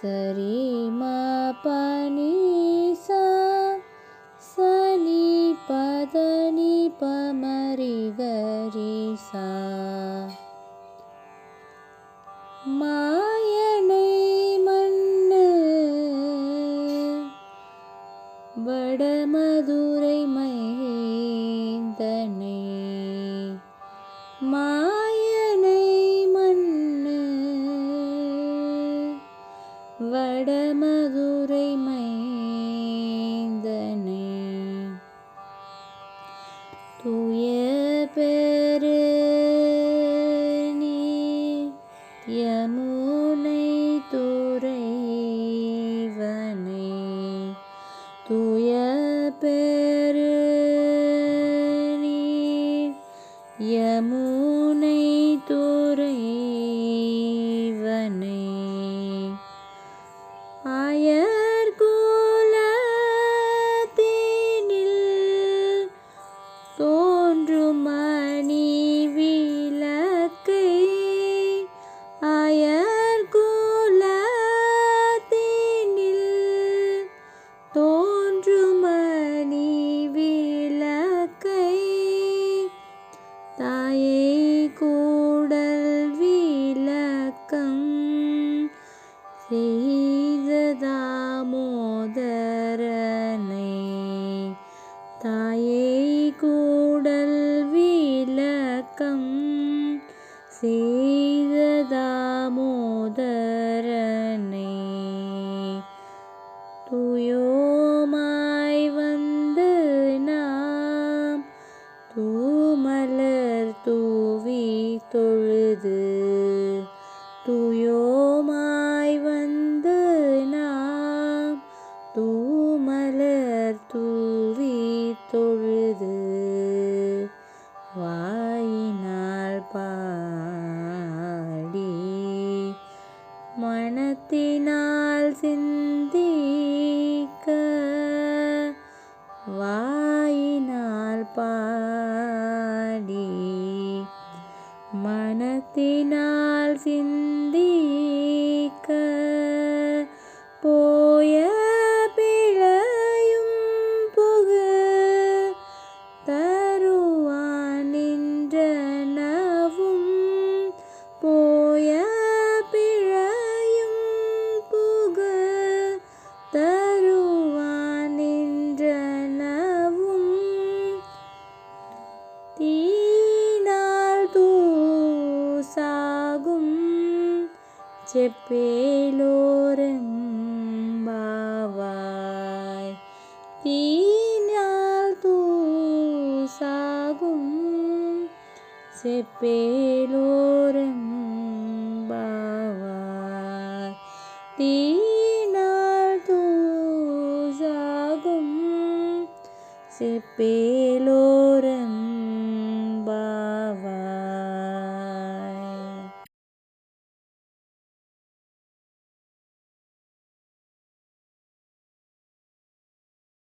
சரி ம பனி சா சனி பதனி பமரி கரி சா மாயனை மண்ணு வடமதுரை மைந்தனை தூய பெரு யமுனை துறைவனை. ஆயர்கோலத்தினில் தோன்றும் மணி விளக்கை ஆயர் செய்த தாமோதரனை வந்து நாம் தூமலர் தூவி தொழுது மனத்தினால் சிந்திக்க வாயினால் பாடி மனத்தினால் சிந்திக்க. che pelo rembawai tinal tu sagum se pelo rembawai tinal tu sagum se pelo rembawai